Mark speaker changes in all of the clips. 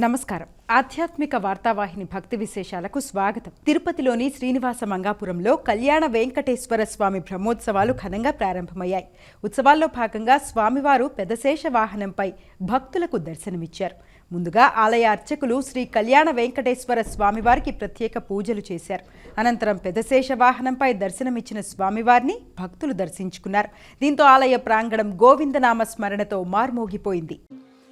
Speaker 1: నమస్కారం. ఆధ్యాత్మిక వార్తావాహిని భక్తి విశేషాలకు స్వాగతం. తిరుపతిలోని శ్రీనివాస మంగాపురంలో కళ్యాణ వెంకటేశ్వర స్వామి బ్రహ్మోత్సవాలు ఘనంగా ప్రారంభమయ్యాయి. ఉత్సవాల్లో భాగంగా స్వామివారు పెదశేష వాహనంపై భక్తులకు దర్శనమిచ్చారు. ముందుగా ఆలయ అర్చకులు శ్రీ కళ్యాణ వెంకటేశ్వర స్వామివారికి ప్రత్యేక పూజలు చేశారు. అనంతరం పెదశేష వాహనంపై దర్శనమిచ్చిన స్వామివారిని భక్తులు దర్శించుకున్నారు. దీంతో ఆలయ ప్రాంగణం గోవిందనామ స్మరణతో మార్మోగిపోయింది.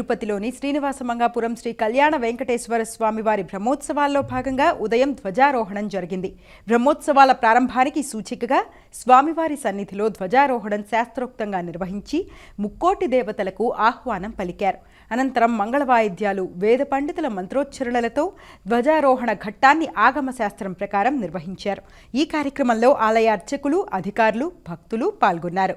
Speaker 1: తిరుపతిలోని శ్రీనివాస మంగాపురం శ్రీ కళ్యాణ వెంకటేశ్వర స్వామి వారి బ్రహ్మోత్సవాల్లో భాగంగా ఉదయం ధ్వజారోహణం జరిగింది. బ్రహ్మోత్సవాల ప్రారంభానికి సూచికగా స్వామివారి సన్నిధిలో ధ్వజారోహణం శాస్త్రోక్తంగా నిర్వహించి ముక్కోటి దేవతలకు ఆహ్వానం పలికారు. అనంతరం మంగళ వాయిద్యాలు వేద పండితుల మంత్రోచ్చరణలతో ధ్వజారోహణ ఘట్టాన్ని ఆగమ శాస్త్రం ప్రకారం నిర్వహించారు. ఈ కార్యక్రమంలో ఆలయ అర్చకులు అధికారులు భక్తులు పాల్గొన్నారు.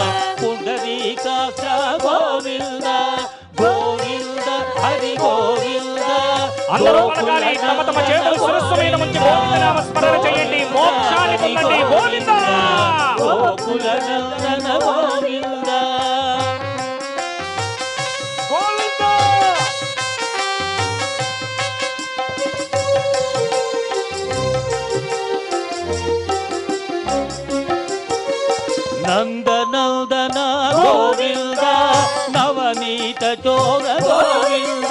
Speaker 2: అందరూ పలకాలి తమ తమ చేతులు శిరస్సు మీద గోవిందనామ స్మరణ చేయండి. మోక్షాన్ని పొందండి. గోవింద!
Speaker 3: గోకుల నందన గోవింద!
Speaker 2: గోవింద!
Speaker 3: నందనందన గోవింద! నవనీత చోర గోవింద!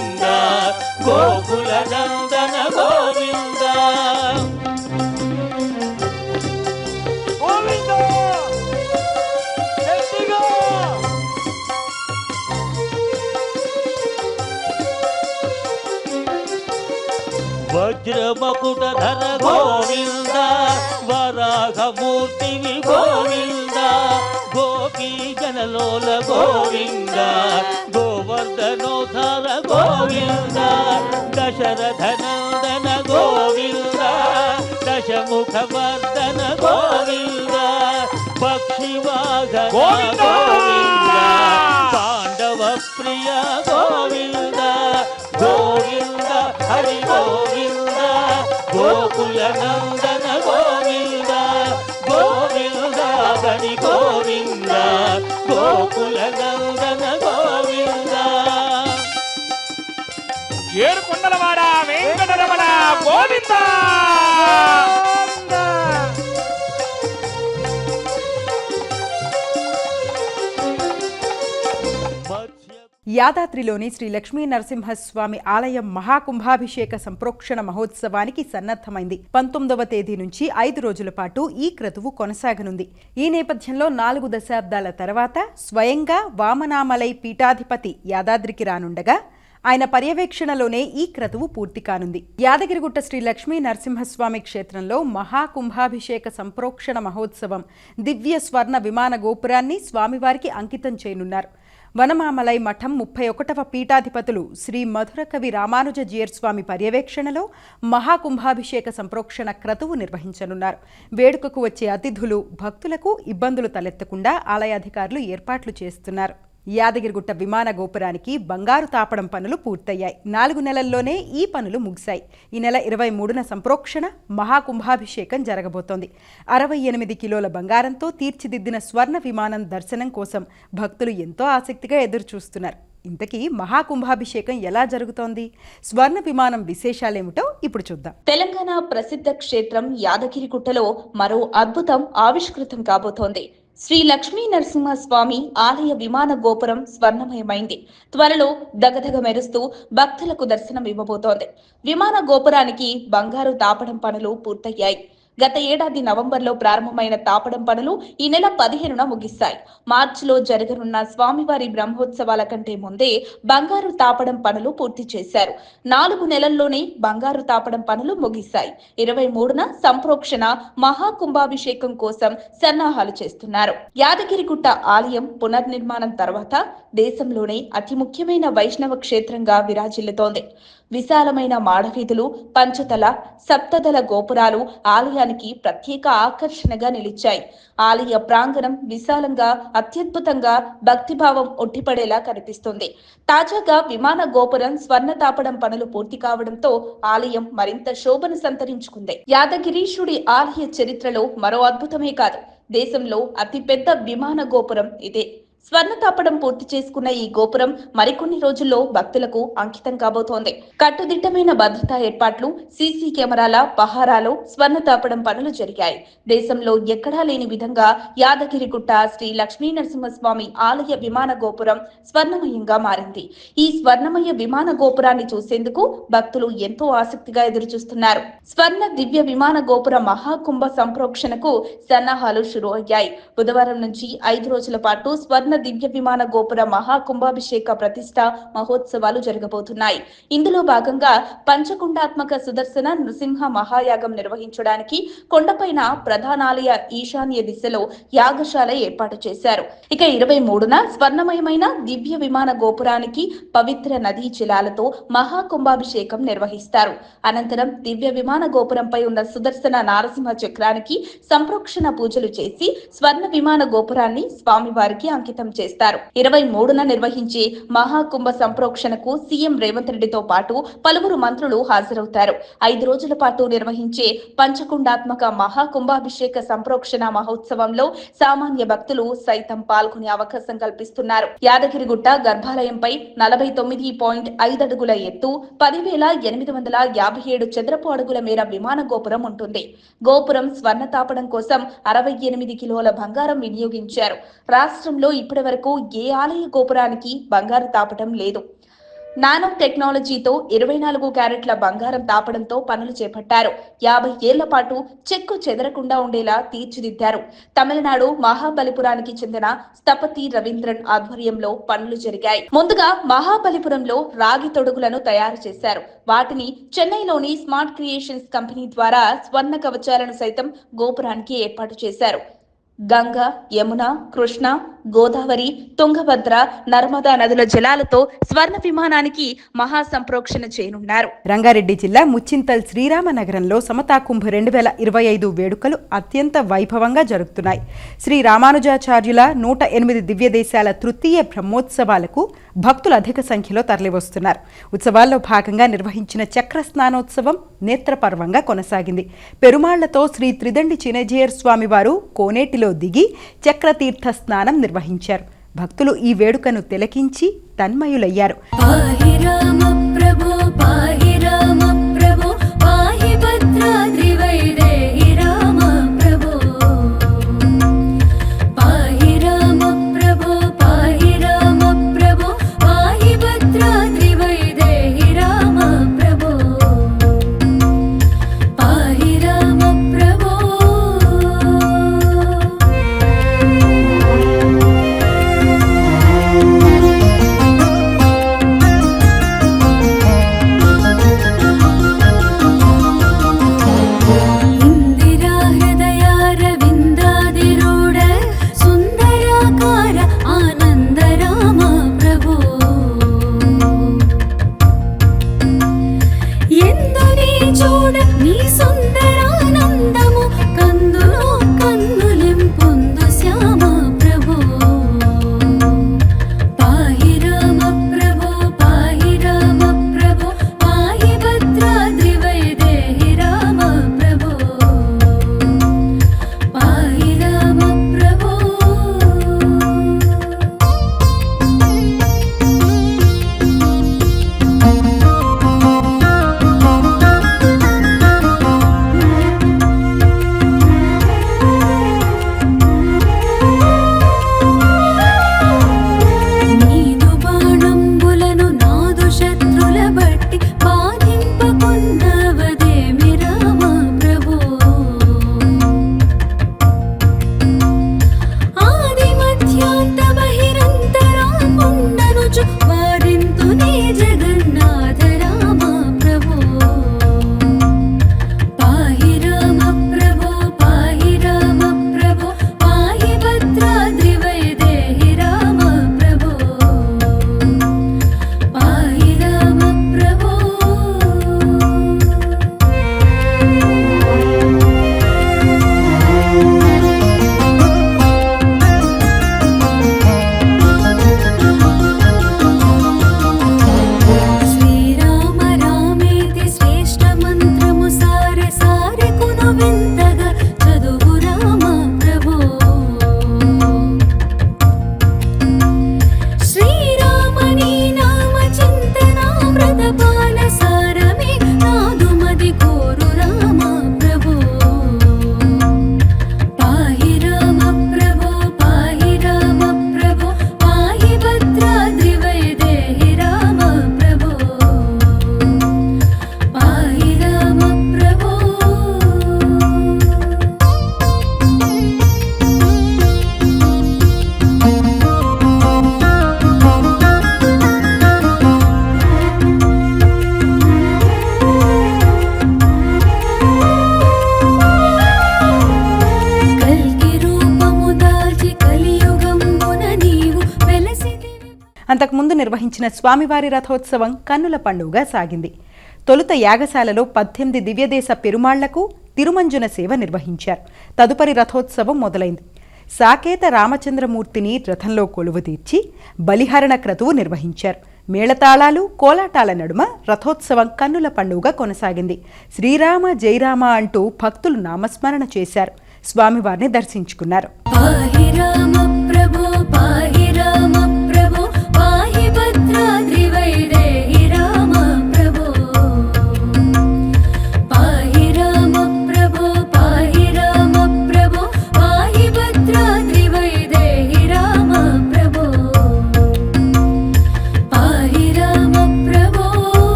Speaker 3: గోకుల నందన గోవింద. వజ్రమకుట ధర గోవింద వరాహమూర్తివి గోవింద గోపీ జనలోల గోవింద. గోవర్ధనోధర గోవింద దశరథ నందన గోవింద దశముఖ వర్ధన గోవింద పక్షివాహన
Speaker 2: గోవింద!
Speaker 3: గోవింద పాండవ ప్రియ గోవింద గోవింద హరి గోవింద గోకుల నందన గోవింద గోవింద హరి గోవింద గోకుల నందన గోవింద!
Speaker 1: యాదాద్రిలోని శ్రీ లక్ష్మీ నరసింహస్వామి ఆలయం మహాకుంభాభిషేక సంప్రోక్షణ మహోత్సవానికి సన్నద్ధమైంది. పంతొమ్మిదవ తేదీ నుంచి ఐదు రోజుల పాటు ఈ క్రతువు కొనసాగనుంది. ఈ నేపథ్యంలో నాలుగు దశాబ్దాల తర్వాత స్వయంగా వామనామలై పీఠాధిపతి యాదాద్రికి రానుండగా ఆయన పర్యవేక్షణలోనే ఈ క్రతువు పూర్తి కానుంది. యాదగిరిగుట్ట శ్రీ లక్ష్మీ నరసింహస్వామి క్షేత్రంలో మహాకుంభాభిషేక సంప్రోక్షణ మహోత్సవం దివ్య స్వర్ణ విమాన గోపురాన్ని స్వామివారికి అంకితం చేయనున్నారు. వనమామలై మఠం ముప్పై ఒకటవ పీఠాధిపతులు శ్రీ మధుర కవి రామానుజ జీయర్ స్వామి పర్యవేక్షణలో మహాకుంభాభిషేక సంప్రోక్షణ క్రతువు నిర్వహించనున్నారు. వేడుకకు వచ్చే అతిథులు భక్తులకు ఇబ్బందులు తలెత్తకుండా ఆలయాధికారులు ఏర్పాట్లు చేస్తున్నారు. యాదగిరిగుట్ట విమాన గోపురానికి బంగారు తాపడం పనులు పూర్తయ్యాయి. నాలుగు నెలల్లోనే ఈ పనులు ముగిశాయి. ఈ నెల ఇరవై మూడున సంప్రోక్షణ మహాకుంభాభిషేకం జరగబోతోంది. అరవై ఎనిమిది కిలోల బంగారంతో తీర్చిదిద్దిన స్వర్ణ విమానం దర్శనం కోసం భక్తులు ఎంతో ఆసక్తిగా ఎదురుచూస్తున్నారు. ఇంతకీ మహాకుంభాభిషేకం ఎలా జరుగుతోంది? స్వర్ణ విమానం విశేషాలేమిటో ఇప్పుడు చూద్దాం.
Speaker 4: తెలంగాణ ప్రసిద్ధ క్షేత్రం యాదగిరిగుట్టలో మరో అద్భుతం ఆవిష్కృతం కాబోతోంది. శ్రీ లక్ష్మీ నరసింహస్వామి ఆలయ విమాన గోపురం స్వర్ణమయమైంది. త్వరలో దగదగ మెరుస్తూ భక్తులకు దర్శనం ఇవ్వబోతోంది విమాన గోపురానికి బంగారు తాపడం పనులు పూర్తయ్యాయి. గత ఏడాది నవంబర్లో ప్రారంభమైన తాపడం పనులు ఈ నెల పదిహేనున ముగిస్తాయి. మార్చిలో జరగనున్న స్వామివారి బ్రహ్మోత్సవాల కంటే ముందే బంగారు తాపడం పనులు పూర్తి చేశారు. నాలుగు నెలల్లోనే బంగారు తాపడం పనులు ముగిశాయి ఇరవై మూడున సంప్రోక్షణ మహాకుంభాభిషేకం కోసం సన్నాహాలు చేస్తున్నారు. యాదగిరిగుట్ట ఆలయం పునర్నిర్మాణం తర్వాత దేశంలోనే అతి ముఖ్యమైన వైష్ణవ క్షేత్రంగా విరాజిల్లుతోంది. విశాలమైన మాడవీధులు పంచతల సప్తదల గోపురాలు ఆలయానికి ప్రత్యేక ఆకర్షణగా నిలిచాయి. ఆలయ ప్రాంగణం విశాలంగా అత్యద్భుతంగా భక్తిభావం ఒట్టిపడేలా కనిపిస్తుంది. తాజాగా విమాన గోపురం స్వర్ణ తాపడం పనులు పూర్తి కావడంతో ఆలయం మరింత శోభను సంతరించుకుంది. యాదగిరీషుడి ఆలయ చరిత్రలో మరో అద్భుతమే కాదు. దేశంలో అతిపెద్ద విమాన గోపురం ఇదే. స్వర్ణ తాపడం పూర్తి చేసుకున్న ఈ గోపురం మరికొన్ని రోజుల్లో భక్తులకు అంకితం కాబోతోంది. కట్టుదిట్టమైన భద్రతా ఏర్పాట్లు సీసీ కెమెరాల పహారాలో స్వర్ణ తాపడం పనులు జరిగాయి. దేశంలో ఎక్కడా లేని విధంగా యాదగిరిగుట్ట శ్రీ లక్ష్మీ నరసింహస్వామి ఆలయ విమాన గోపురం స్వర్ణమయంగా మారింది. ఈ స్వర్ణమయ విమాన గోపురాన్ని చూసేందుకు భక్తులు ఎంతో ఆసక్తిగా ఎదురుచూస్తున్నారు. స్వర్ణ దివ్య విమాన గోపుర మహాకుంభ సంప్రోక్షణకు సన్నాహాలు షురు అయ్యాయి. బుధవారం నుంచి ఐదు రోజుల పాటు స్వర్ణ దివ్య విమాన గోపుర మహాకుంభాభిషేక ప్రతిష్ట మహోత్సవాలు జరగబోతున్నాయి. ఇందులో భాగంగా పంచకుండాత్మక సుదర్శన నృసింహ మహాయాగం నిర్వహించడానికి కొండపైన ప్రధానాలయ ఈశాన్య దిశలో యాగశాల ఏర్పాటు చేశారు. ఇక ఇరవై మూడున స్వర్ణమయమైన దివ్య విమాన గోపురానికి పవిత్ర నదీ జలాలతో మహాకుంభాభిషేకం నిర్వహిస్తారు. అనంతరం దివ్య విమాన గోపురంపై ఉన్న సుదర్శన నారసింహ చక్రానికి సంప్రోక్షణ పూజలు చేసి స్వర్ణ విమాన గోపురాన్ని స్వామివారికి అంకితం చేస్తారు. ఇరవై మూడున నిర్వహించే మహాకుంభ సంప్రోక్షణకు సీఎం రేవంత్ రెడ్డితో పాటు పలువురు మంత్రులు హాజరవుతారు. ఐదు రోజుల పాటు నిర్వహించే పంచకుండాత్మక మహాకుంభాభిషేక సంప్రోక్షణ మహోత్సవంలో సామాన్య భక్తులు సైతం పాల్గొనే అవకాశం కల్పిస్తున్నారు. యాదగిరిగుట్ట గర్భాలయంపై నలభై తొమ్మిది పాయింట్ ఐదు అడుగుల ఎత్తు పదివేల ఎనిమిది వందల యాభై ఏడు చదరపు అడుగుల మేర విమాన గోపురం ఉంటుంది. గోపురం స్వర్ణ తాపడం కోసం అరవై ఎనిమిది కిలోల బంగారం వినియోగించారు. రాష్ట్రంలో ఇప్పటి వరకు ఏ ఆలయ గోపురానికి బంగారు తాపటం లేదు. నానో టెక్నాలజీతో ఇరవై నాలుగు క్యారెట్ల బంగారం తాపడంతో పనులు చేపట్టారు. యాభై ఏళ్ళ పాటు చెక్కు చెదరకుండా ఉండేలా తీర్చిదిద్దారు. తమిళనాడు మహాబలిపురానికి చెందిన స్థపతి రవీంద్రన్ ఆధ్వర్యంలో పనులు జరిగాయి. ముందుగా మహాబలిపురంలో రాగి తొడుగులను తయారు చేశారు. వాటిని చెన్నైలోని స్మార్ట్ క్రియేషన్స్ కంపెనీ ద్వారా స్వర్ణ కవచాలను సైతం గోపురానికి ఏర్పాటు చేశారు. గంగ యమున కృష్ణ గోదావరి తుంగభద్ర నర్మదా నదుల జలాలతో స్వర్ణ విమానానికి మహాసంప్రోక్షణ చేయనున్నారు.
Speaker 1: రంగారెడ్డి జిల్లా ముచ్చింతల్ శ్రీరామ నగరంలో సమతా కుంభ రెండు వేల ఇరవై ఐదు వేడుకలు అత్యంత వైభవంగా జరుగుతున్నాయి. శ్రీ రామానుజాచార్యుల నూట ఎనిమిది దివ్య దేశాల తృతీయ బ్రహ్మోత్సవాలకు భక్తులు అధిక సంఖ్యలో తరలివస్తున్నారు. ఉత్సవాల్లో భాగంగా నిర్వహించిన చక్ర స్నానోత్సవం నేత్రపర్వంగా కొనసాగింది. పెరుమాళ్ళతో శ్రీ త్రిదండి చినజీయర్ స్వామివారు కోనేటిలో నదిలో దిగి చక్రతీర్థ స్నానం నిర్వహించారు. భక్తులు ఈ వేడుకను తిలకించి తన్మయులయ్యారు.
Speaker 5: ప్రభు
Speaker 1: ప్రభు నిర్వహించిన స్వామివారి రథోత్సవం కన్నుల పండుగగా సాగింది. తొలుత యాగశాలలో పద్దెనిమిది దివ్యదేశ పెరుమాళ్ళకు తిరుమంజున సేవ నిర్వహించారు. తదుపరి రథోత్సవం మొదలైంది. సాకేత రామచంద్రమూర్తిని రథంలో కొలువు తీర్చి బలిహరణ క్రతువు నిర్వహించారు. మేళతాళాలు కోలాటాల నడుమ రథోత్సవం కన్నుల పండుగ కొనసాగింది. శ్రీరామ జయరామ అంటూ భక్తులు నామస్మరణ చేశారు. స్వామివారిని దర్శించుకున్నారు.
Speaker 5: పాహిరామ ప్రభు
Speaker 1: పాహిరామ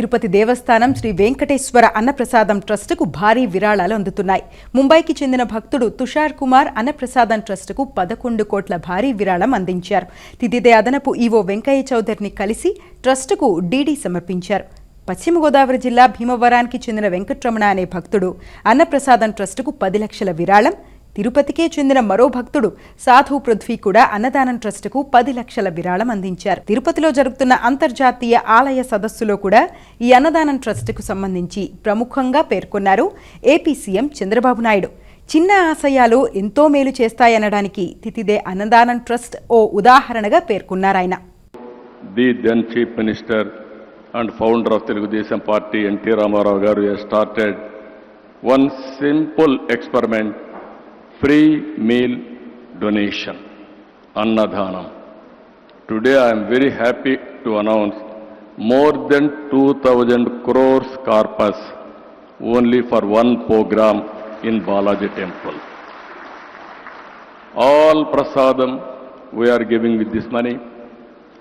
Speaker 1: తిరుపతి దేవస్థానం శ్రీ వెంకటేశ్వర అన్నప్రసాదం ట్రస్టుకు భారీ విరాళాలు అందుతున్నాయి. ముంబైకి చెందిన భక్తుడు తుషార్ కుమార్ అన్నప్రసాదం ట్రస్టుకు పదకొండు కోట్ల భారీ విరాళం అందించారు. తిదిదే అదనపు ఈవో వెంకయ్య చౌదరిని కలిసి ట్రస్టుకు డీడీ సమర్పించారు. పశ్చిమ గోదావరి జిల్లా భీమవరానికి చెందిన వెంకట్రమణ అనే భక్తుడు అన్నప్రసాదం ట్రస్టుకు పది లక్షల విరాళం తిరుపతికే చెందిన మరో భక్తుడు సాధు పృథ్వీ కూడా అన్నదానం ట్రస్టుకు పది లక్షల విరాళం అందించారు. తిరుపతిలో జరుగుతున్న అంతర్జాతీయ ఆలయ సదస్సులో కూడా ఈ అన్నదానం ట్రస్టుకు సంబంధించి ప్రముఖంగా పేర్కొన్నారు ఏపీ సీఎం చంద్రబాబు నాయుడు. చిన్న ఆశయాలు ఎంతో మేలు చేస్తాయనడానికి తితిదే అన్నదానం ట్రస్ట్ ఓ ఉదాహరణగా పేర్కొన్నారాయన
Speaker 6: the then chief minister and founder of Telugu Desam party NT Ramarao గారు started one simple experiment free meal donation, Annadhanam. Today I am very happy to announce more than 2000 crores corpus only for one program in Balaji temple. All prasadam we are giving with this money.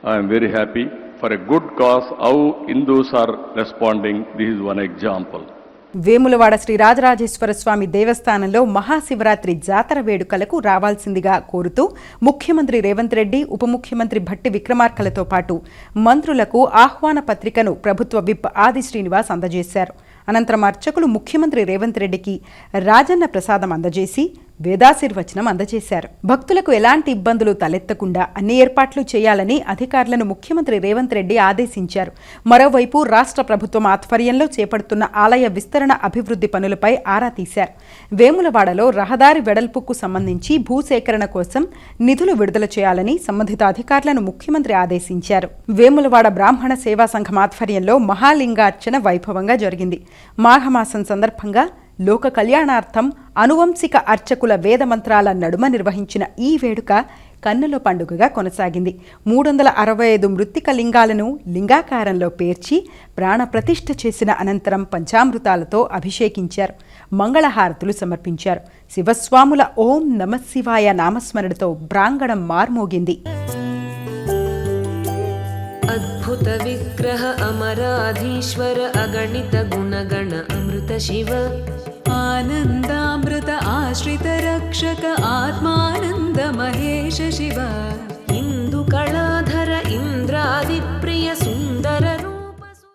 Speaker 6: I am very happy for a good cause. How Hindus are responding, this is one example.
Speaker 1: Vemulawada Sri Rajarajeshwara Swamy దేవస్థానంలో మహాశివరాత్రి జాతర వేడుకలకు రావాల్సిందిగా కోరుతూ ముఖ్యమంత్రి రేవంత్ రెడ్డి ఉప ముఖ్యమంత్రి భట్టి విక్రమార్కలతో పాటు మంత్రులకు ఆహ్వాన పత్రికను ప్రభుత్వ విప్ ఆది శ్రీనివాస్ అందజేశారు. అనంతరం అర్చకులు ముఖ్యమంత్రి రేవంత్ రెడ్డికి రాజన్న ప్రసాదం అందజేసి వేదాశీర్వచనం అందజేశారు. భక్తులకు ఎలాంటి ఇబ్బందులు తలెత్తకుండా అన్ని ఏర్పాట్లు చేయాలని అధికారులను ముఖ్యమంత్రి రేవంత్ రెడ్డి ఆదేశించారు. మరోవైపు రాష్ట్ర ప్రభుత్వం ఆధ్వర్యంలో చేపడుతున్న ఆలయ విస్తరణ అభివృద్ధి పనులపై ఆరా తీశారు. వేములవాడలో రహదారి వెడల్పుకు సంబంధించి భూసేకరణ కోసం నిధులు విడుదల చేయాలని సంబంధిత అధికారులను ముఖ్యమంత్రి ఆదేశించారు. వేములవాడ బ్రాహ్మణ సేవా సంఘం ఆధ్వర్యంలో మహాలింగార్చన వైభవంగా జరిగింది. మాఘమాసం సందర్భంగా లోక కళ్యాణార్థం అనువంశిక అర్చకుల వేదమంత్రాల నడుమ నిర్వహించిన ఈ వేడుక కన్నుల పండుగగా కొనసాగింది. మూడు వందల అరవై ఐదు మృత్తిక లింగాలను లింగాకారంలో పేర్చి ప్రాణప్రతిష్ఠ చేసిన అనంతరం పంచామృతాలతో అభిషేకించారు. మంగళహారతులు సమర్పించారు. శివస్వాముల ఓం నమశివాయ నామస్మరణతో బ్రాంగణం మార్మోగింది.
Speaker 7: అద్భుత విగ్రహ అమరాధీశ్వర అగణిత గుణగణ అమృత శివ
Speaker 8: आनन्दामृत आश्रित रक्षक आत्मानन्द महेश शिव
Speaker 7: इन्दुकलाधर इन्द्रादिप्रिय सुन्दर रूप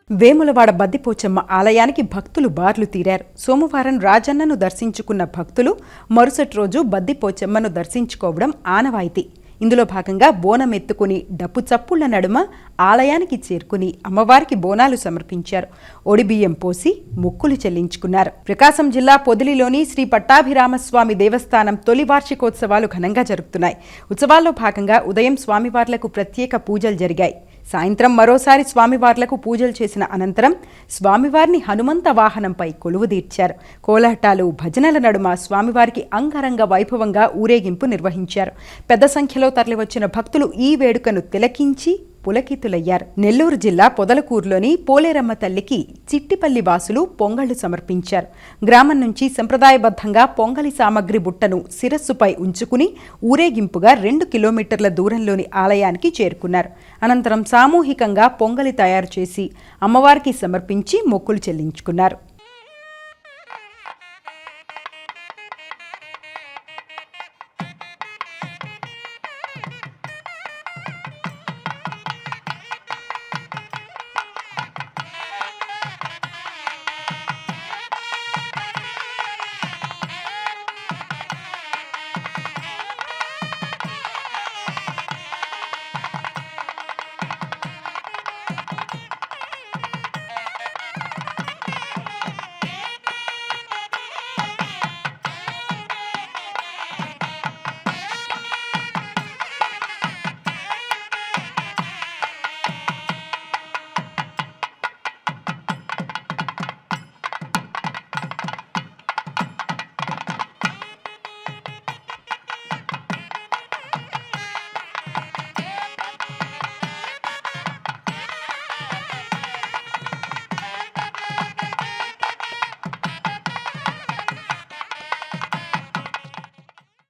Speaker 1: వేములవాడ బద్దిపోచమ్మ ఆలయానికి భక్తులు బార్లు తీరారు సోమవారం రాజన్నను దర్శించుకున్న భక్తులు మరుసటి రోజు బద్దిపోచమ్మను దర్శించుకోవడం ఆనవాయితీ ఇందులో భాగంగా బోనం ఎత్తుకుని డప్పు చప్పుళ్ళ నడుమ ఆలయానికి చేరుకుని అమ్మవారికి బోనాలు సమర్పించారు. ఒడిబియ్యం పోసి మొక్కులు చెల్లించుకున్నారు. ప్రకాశం జిల్లా పొదిలిలోని శ్రీ పట్టాభిరామస్వామి దేవస్థానం తొలి వార్షికోత్సవాలు ఘనంగా జరుగుతున్నాయి ఉత్సవాల్లో భాగంగా ఉదయం స్వామివార్లకు ప్రత్యేక పూజలు జరిగాయి. సాయంత్రం మరోసారి స్వామివార్లకు పూజలు చేసిన అనంతరం స్వామివారిని హనుమంత వాహనంపై కొలువుదీర్చారు కోలాటాలు భజనల నడుమ స్వామివారికి అంగరంగ వైభవంగా ఊరేగింపు నిర్వహించారు. పెద్ద సంఖ్యలో తరలివచ్చిన భక్తులు ఈ వేడుకను తిలకించి పులకితులయ్యారు. నెల్లూరు జిల్లా పొదలకూరులోని పోలేరమ్మ తల్లికి చిట్టిపల్లి వాసులు పొంగళ్ళు సమర్పించారు. గ్రామం నుంచి సంప్రదాయబద్ధంగా పొంగలి సామగ్రి బుట్టను శిరస్సుపై ఉంచుకుని ఊరేగింపుగా రెండు కిలోమీటర్ల దూరంలోని ఆలయానికి చేరుకున్నారు. అనంతరం సామూహికంగా పొంగలి తయారు చేసి అమ్మవారికి సమర్పించి మొక్కులు చెల్లించుకున్నారు.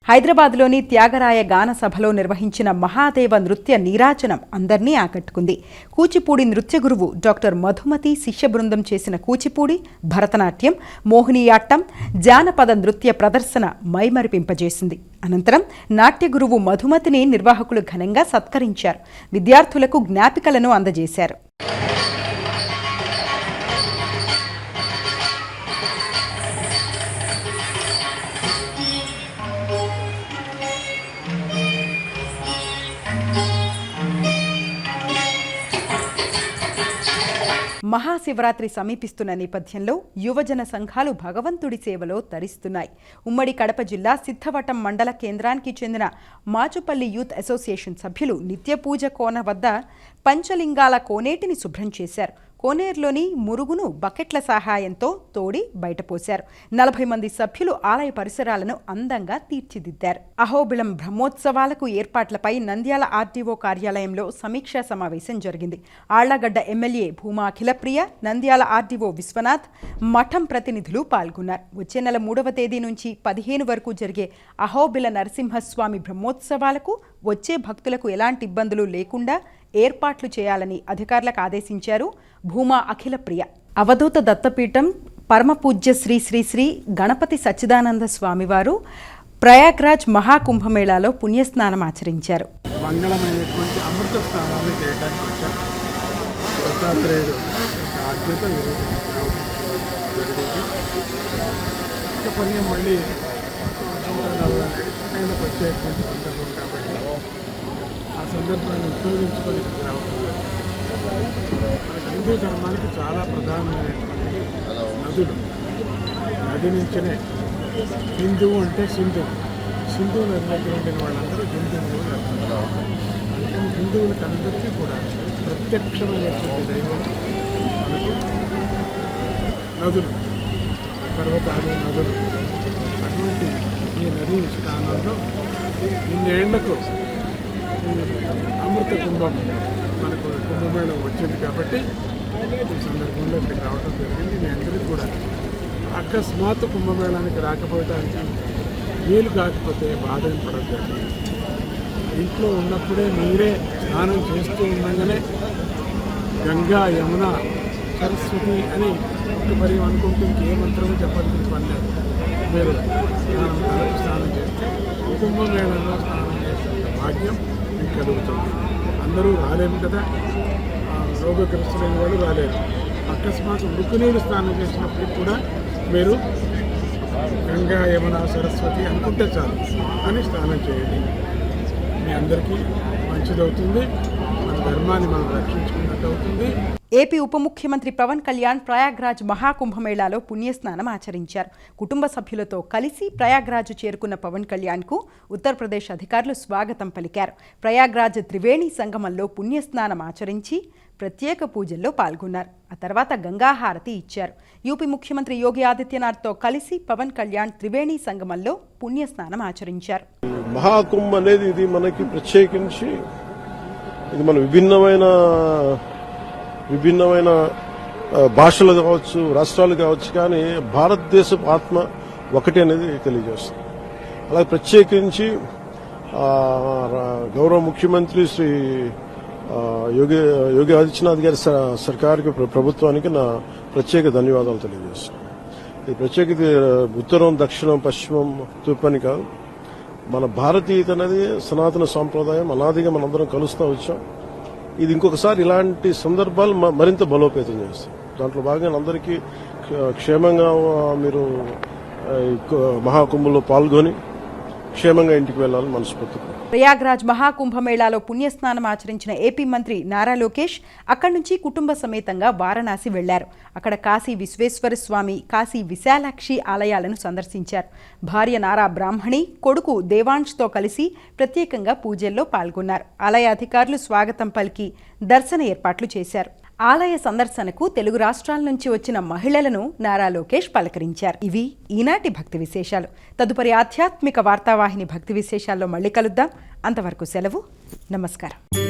Speaker 1: హైదరాబాద్లోని త్యాగరాయ గాన సభలో నిర్వహించిన మహాదేవ నృత్య నీరాజనం అందర్నీ ఆకట్టుకుంది. కూచిపూడి నృత్య గురువు డాక్టర్ మధుమతి శిష్య బృందం చేసిన కూచిపూడి భరతనాట్యం మోహినియాట్టం జానపద నృత్య ప్రదర్శన మైమరిపింపజేసింది. అనంతరం నాట్య గురువు మధుమతిని నిర్వాహకులు ఘనంగా సత్కరించారు. విద్యార్థులకు జ్ఞాపికలను అందజేశారు. మహాశివరాత్రి సమీపిస్తున్న నేపథ్యంలో యువజన సంఘాలు భగవంతుడి సేవలో తరిస్తున్నాయి. ఉమ్మడి కడప జిల్లా సిద్ధవటం మండల కేంద్రానికి చెందిన మాచుపల్లి యూత్ అసోసియేషన్ సభ్యులు నిత్య పూజ కోన వద్ద పంచలింగాల కోనేటిని శుభ్రం చేశారు. కోనేరులోని మురుగును బకెట్ల సహాయంతో తోడి బయటపోశారు. నలభై మంది సభ్యులు ఆలయ పరిసరాలను అందంగా తీర్చిదిద్దారు. అహోబిళం బ్రహ్మోత్సవాలకు ఏర్పాట్లపై నంద్యాల ఆర్డీఓ కార్యాలయంలో సమీక్షా సమావేశం జరిగింది. ఆళ్ళగడ్డ ఎమ్మెల్యే భూమా అఖిలప్రియ నంద్యాల ఆర్డీఓ విశ్వనాథ్ మఠం ప్రతినిధులు పాల్గొన్నారు. వచ్చే నెల మూడవ తేదీ నుంచి పదిహేను వరకు జరిగే అహోబిల నరసింహస్వామి బ్రహ్మోత్సవాలకు వచ్చే భక్తులకు ఎలాంటి ఇబ్బందులు లేకుండా ఏర్పాట్లు చేయాలని అధికారులకు ఆదేశించారు. భూమా అఖిలప్రియ అవధూత దత్తపీఠం పరమపూజ్య శ్రీ శ్రీ శ్రీ గణపతి సచ్చిదానంద స్వామివారు ప్రయాగ్రాజ్ మహాకుంభమేళాలో పుణ్యస్నానం ఆచరించారు.
Speaker 9: మంగళమైనటువంటి అమృత స్నానాన్ని చేయడానికి దత్తాత్రేయుడు జరిగింది. మళ్ళీ ఆయనకు వచ్చేటువంటి సందర్భం సందర్భాన్ని ఉపయోగించుకొని హిందూ ధర్మానికి చాలా ప్రధానమైనటువంటి నదులు. నది నుంచినే హిందువు అంటే సింధు. సింధు నది వాళ్ళందరూ హిందువులు అంటే హిందువులకు అందరికీ కూడా ప్రత్యక్షమైనటువంటి దైవం మనకు నదులు. పర్వతాలు నదులు. అటువంటి ఈ నదీ స్థానంలో ఇన్నేళ్ళకు అమృత కుంభం మనకు కుంభమేళం వచ్చింది కాబట్టి ఈ సందర్భంలో ఇక్కడ రావడం జరిగింది. మీ అందరికీ కూడా అకస్మాత్తు కుంభమేళానికి రాకపోవడానికి వీలు కాకపోతే బాధని ఏం ఇంట్లో ఉన్నప్పుడే మీరే స్నానం చేస్తూ ఉండగానే గంగా యమున సరస్వతి అని ఒక మరి అనుకుంటూ ఇంకే మంత్రము చెప్పాల్సిన పని లేదు. మీరు స్నానం చేస్తే కుంభమేళంలో స్నానం చేసే భాగ్యం కలుగుతుంది అందరూ రాలేము కదా? ఆ, రోగగ్రస్తులైన వాళ్ళు రాలేరు. అకస్మాత్ ఉడుకునీరు స్నానం చేసినప్పుడు కూడా మీరు గంగా యమున సరస్వతి అనుకుంటే చాలు అని స్నానం చేయండి. మీ అందరికీ మంచిదవుతుంది. మన ధర్మాన్ని మనం రక్షించుకున్నట్టు అవుతుంది.
Speaker 1: ఏపీ ఉప ముఖ్యమంత్రి పవన్ కళ్యాణ్ ప్రయాగ్రాజ్ మహాకుంభమేళాలో పుణ్యస్నానం ఆచరించారు. కుటుంబ సభ్యులతో కలిసి ప్రయాగ్రాజ్ చేరుకున్న పవన్ కళ్యాణ్కు ఉత్తరప్రదేశ్ అధికారులు స్వాగతం పలికారు. ప్రయాగ్రాజ్ త్రివేణి సంగమంలో పుణ్యస్నానం ఆచరించి ప్రత్యేక పూజల్లో పాల్గొన్నారు. ఆ తర్వాత గంగాహారతి ఇచ్చారు. యూపీ ముఖ్యమంత్రి యోగి ఆదిత్యనాథ్తో కలిసి పవన్ కళ్యాణ్ త్రివేణి సంగమంలో పుణ్యస్నానం ఆచరించారు.
Speaker 10: మహాకుంభ అనేది ఇది మనకి ప్రత్యేకించి ఇది మన విభిన్నమైన విభిన్నమైన భాషలు కావచ్చు రాష్ట్రాలు కావచ్చు కానీ భారతదేశపు ఆత్మ ఒకటి అనేది తెలియజేస్తుంది. అలాగే ప్రత్యేకించి రా- గౌరవ ముఖ్యమంత్రి శ్రీ యోగి యోగి ఆదిత్యనాథ్ గారి స- సర్కార్కి ప్రభుత్వానికి నా ప్రత్యేక ధన్యవాదాలు తెలియజేస్తున్నాను. ఈ ప్రత్యేక ఉత్తరం దక్షిణం పశ్చిమం తూర్పని కాదు. మన భారతీయత అనేది సనాతన సాంప్రదాయం అనాదిగా మనందరం కలుస్తూ వచ్చాం. ఇది ఇంకొకసారి ఇలాంటి సందర్భాలు మ- మరింత బలోపేతం చేస్తాయి దాంట్లో భాగంగా అందరికీ క్షేమంగా మీరు మహాకుంభంలో పాల్గొని క్షేమంగా ఇంటికి వెళ్ళాలని మనస్ఫూర్తిగా
Speaker 1: ప్రయాగ్రాజ్ మహాకుంభమేళాలో పుణ్యస్నానం ఆచరించిన ఏపీ మంత్రి నారా లోకేష్ అక్కడి నుంచి కుటుంబ సమేతంగా వారణాసి వెళ్ళారు. అక్కడ కాశీ విశ్వేశ్వర స్వామి కాశీ విశాలాక్షి ఆలయాలను సందర్శించారు. భార్య నారా బ్రాహ్మణి కొడుకు దేవాంష్తో కలిసి ప్రత్యేకంగా పూజల్లో పాల్గొన్నారు. ఆలయ అధికారులు స్వాగతం పలికి దర్శన ఏర్పాట్లు చేశారు. ఆలయ సందర్శనకు తెలుగు రాష్ట్రాల నుంచి వచ్చిన మహిళలను నారా లోకేష్ పలకరించారు. ఇవి ఈనాటి భక్తి విశేషాలు. తదుపరి ఆధ్యాత్మిక వార్తావాహిని భక్తి విశేషాల్లో మళ్ళీ కలుద్దాం. అంతవరకు సెలవు. నమస్కారం.